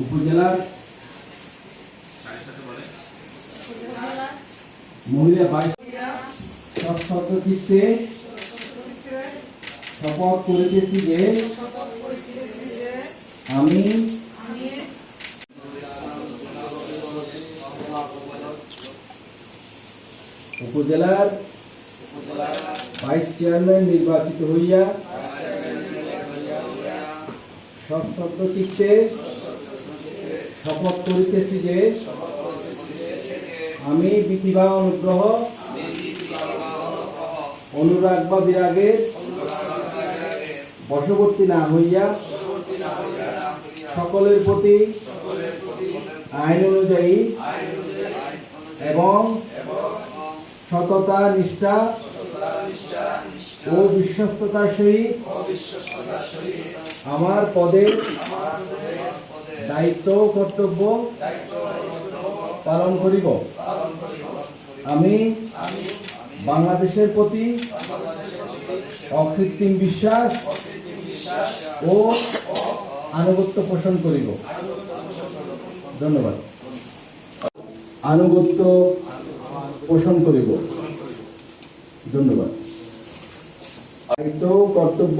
উপজেলার মহিলা বাইশ শপথ করিতেছি যে আমি উপজেলার ভাইস চেয়ারম্যান নির্বাচিত হইয়া সৎসত্য চিত্তে শপথ করিতেছি যে আমি বিধিবা অনুগ্রহ, অনুরাগ বা বিরাগের বশবর্তী না হইয়া সকলের প্রতি আইন অনুযায়ী এবং সততা, নিষ্ঠা ও বিশ্বস্ততার সহিত আমার পদের দায়িত্ব কর্তব্য পালন করিব। আমি বাংলাদেশের প্রতি অকৃত্রিম বিশ্বাস ও আনুগত্য পোষণ করিব। ধন্যবাদ। আনুগত্য পোষণ করিব। ধন্যবাদ। দায়িত্ব, কর্তব্য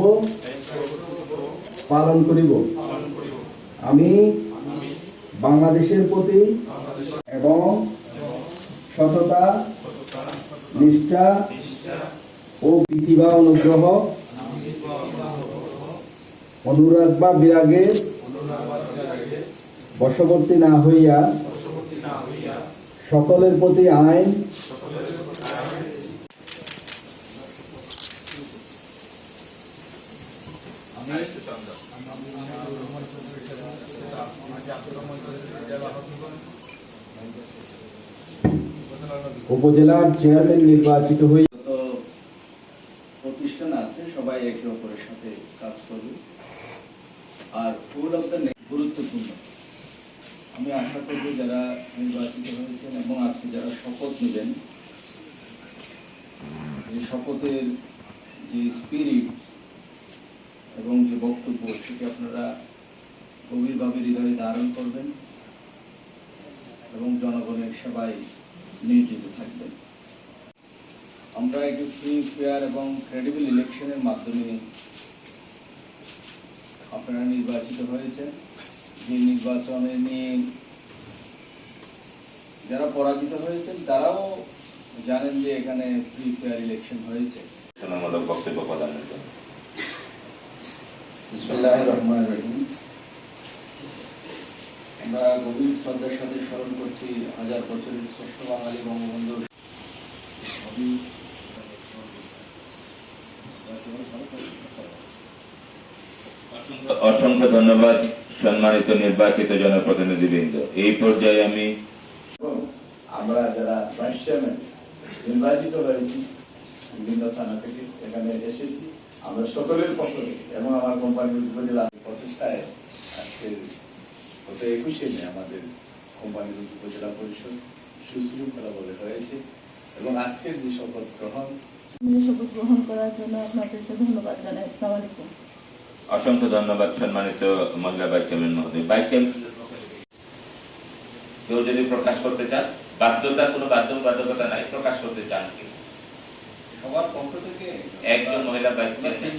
পালন করিব। আমি বাংলাদেশের প্রতি এবং সততা, নিষ্ঠা ও বিধি বা অনুগ্রহ, অনুরাগ বা বিরাগে বশবর্তী না হইয়া সকলের প্রতি আইন উপজেলার চেয়ারম্যান নির্বাচিত হই যত প্রতিষ্ঠান আছে, সবাই একে অপরের সাথে কাজ করবে। আর ফুল গুরুত্বপূর্ণ। আমি আশা করব যারা নির্বাচিত হয়েছেন এবং আজকে যারা শপথ নেবেন শপথের যে স্পিরিট এবং যে বক্তব্য সেটি আপনারা গভীরভাবে হৃদয়ে ধারণ করবেন এবং জনগণের সেবায় নিয়োজিত থাকবেন। আমরা একটি ফ্রি ফেয়ার এবং ক্রেডিবল ইলেকশনের মাধ্যমে আপনারা নির্বাচিত হয়েছেন। যে নির্বাচনে নিয়ে যারা পরাজিত হয়েছেন, তারাও জানেন যে এখানে ফ্রি ফেয়ার ইলেকশন হয়েছে। বক্তব্য প্রদানের জন্য। রহিম। আমরা গভীর শ্রদ্ধার সাথে স্মরণ করছি হাজার বছরের শ্রেষ্ঠ বাঙালি বঙ্গবন্ধু অসংখ্য ধন্যবাদ সম্মানিত নির্বাচিত জনপ্রতিনিধিবৃন্দ। এই পর্যায়ে আমি আমরা যারা ভাইস চেয়ারম্যান নির্বাচিত হয়েছি বিভিন্ন থানা থেকে এখানে এসেছি। আমরা সকলের পক্ষ থেকে এবং আমার কোম্পানির উপজেলা প্রচেষ্টায় আজকের গত একুশে মে আমাদের কোম্পানির উপজেলা পরিষদ সুশৃঙ্খলাভাবে হয়েছে এবং আজকের যে শপথ গ্রহণ শপথ গ্রহণ করার জন্য আপনাদেরকে ধন্যবাদ জানাই। আসসালামু আলাইকুম। অসংখ্য ধন্যবাদ সম্মানিত মহিলা ভাইস চেয়ারম্যান মহোদয়। ভাইস চেয়ারম্যান কেউ যদি প্রকাশ করতে চান বাধ্যতা কোনো বাধ্য বাধ্যবাধকতা নাই প্রকাশ করতে চান কি সবার পক্ষ থেকে একজন মহিলা চেয়ারম্যান